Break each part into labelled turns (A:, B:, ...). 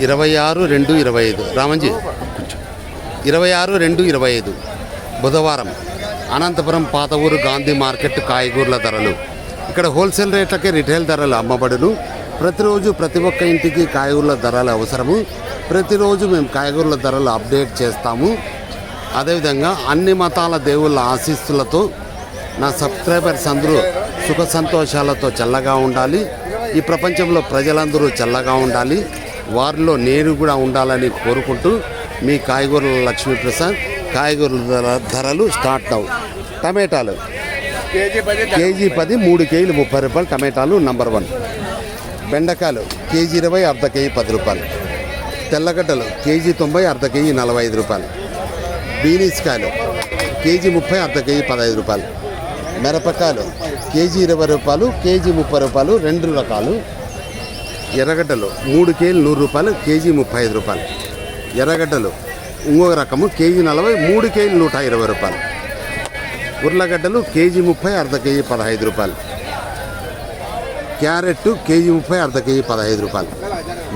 A: ఇరవై ఆరు రెండు ఇరవై ఐదు. రామంజీ. ఇరవై ఆరు రెండు ఇరవై ఐదు. బుధవారం అనంతపురం పాత ఊరు గాంధీ మార్కెట్ కాయగూరల ధరలు. ఇక్కడ హోల్సేల్ రేట్లకే రిటైల్ ధరలు అమ్మబడును. ప్రతిరోజు ప్రతి ఒక్క ఇంటికి కాయగూరల ధరలు అవసరము. ప్రతిరోజు మేము కాయగూరల ధరలు అప్డేట్ చేస్తాము. అదేవిధంగా అన్ని మతాల దేవుళ్ళ ఆశీస్సులతో నా సబ్స్క్రైబర్స్ అందరూ సుఖ సంతోషాలతో చల్లగా ఉండాలి. ఈ ప్రపంచంలో ప్రజలందరూ చల్లగా ఉండాలి. వారిలో నేను కూడా ఉండాలని కోరుకుంటూ మీ కాయగూరల లక్ష్మీప్రసాద్ కాయగూరల ధర- ధరలు స్టార్ట్ అవు టమాటాలు.
B: కేజీ పది
A: కేజీ పది మూడు కేజీలు ముప్పై రూపాయలు టమాటాలు నంబర్ వన్. బెండకాయలు కేజీ ఇరవై అర్ధ కేజీ పది రూపాయలు. తెల్లగడ్డలు కేజీ తొంభై అర్ధ కేజీ నలభై ఐదు రూపాయలు. బీనీస్ కాయలు కేజీ ముప్పై అర్ధ కేజీ పదహైదు రూపాయలు. మిరపకాయలు. కేజీ ఇరవై రూపాయలు కేజీ ముప్పై రూపాయలు రెండు రకాలు. ఎర్రగడ్డలు మూడు కేజీలు నూరు రూపాయలు కేజీ ముప్పై ఐదు రూపాయలు. ఎర్రగడ్డలు ఇంకొక రకము కేజీ నలభై మూడు కేజీలు నూట ఇరవై రూపాయలు. ఉర్లగడ్డలు కేజీ ముప్పై అర్ధ కేజీ పదహైదు రూపాయలు. క్యారెట్ కేజీ ముప్పై అర్ధ కేజీ పదహైదు రూపాయలు.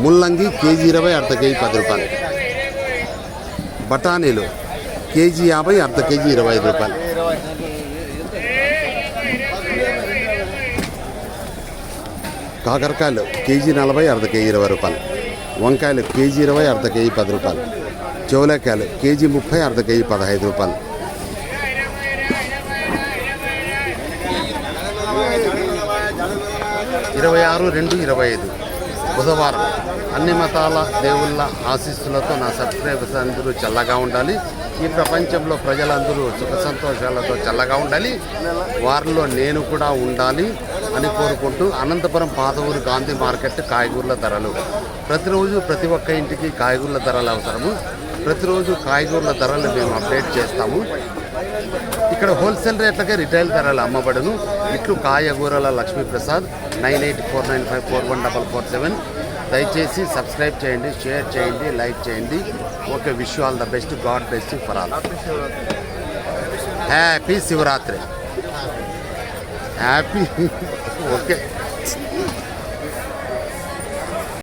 A: ముల్లంగి కేజీ ఇరవై అర్ధ కేజీ పది రూపాయలు. బఠానీలు కేజీ యాభై అర్ధ కేజీ ఇరవై ఐదు రూపాయలు. కాకరకాయలు కేజీ నలభై అర్ధ కేజీ ఇరవై రూపాయలు. వంకాయలు కేజీ ఇరవై అర్ధ కేజీ పది రూపాయలు. చెవులకాయలు కేజీ ముప్పై అర్ధ కేజీ పదహైదు రూపాయలు. ఇరవై ఆరు రెండు ఇరవై ఐదు. బుధవారం అన్ని మతాల దేవుళ్ళ ఆశీస్సులతో నా సబ్స్క్రైబర్స్ అందరూ చల్లగా ఉండాలి. ఈ ప్రపంచంలో ప్రజలందరూ సుఖ సంతోషాలతో చల్లగా ఉండాలి. వారిలో నేను కూడా ఉండాలి. అని కోరుకుంటూ అనంతపురం పాత ఊరు గాంధీ మార్కెట్ కాయగూరల ధరలు. ప్రతిరోజు ప్రతి ఒక్క ఇంటికి కాయగూరల ధరలు అవసరము. ప్రతిరోజు కాయగూరల ధరలు మేము అప్డేట్ చేస్తాము. ఇక్కడ హోల్సేల్ రేట్లకే రిటైల్ ధరలు అమ్మబడును. ఇట్లు కాయగూరల Lakshmiprasad nine eight four nine five four one double four seven. దయచేసి సబ్స్క్రైబ్ చేయండి షేర్ చేయండి లైక్ చేయండి. Okay wish all the best. God best for all. Happy Shivaratri. Happy okay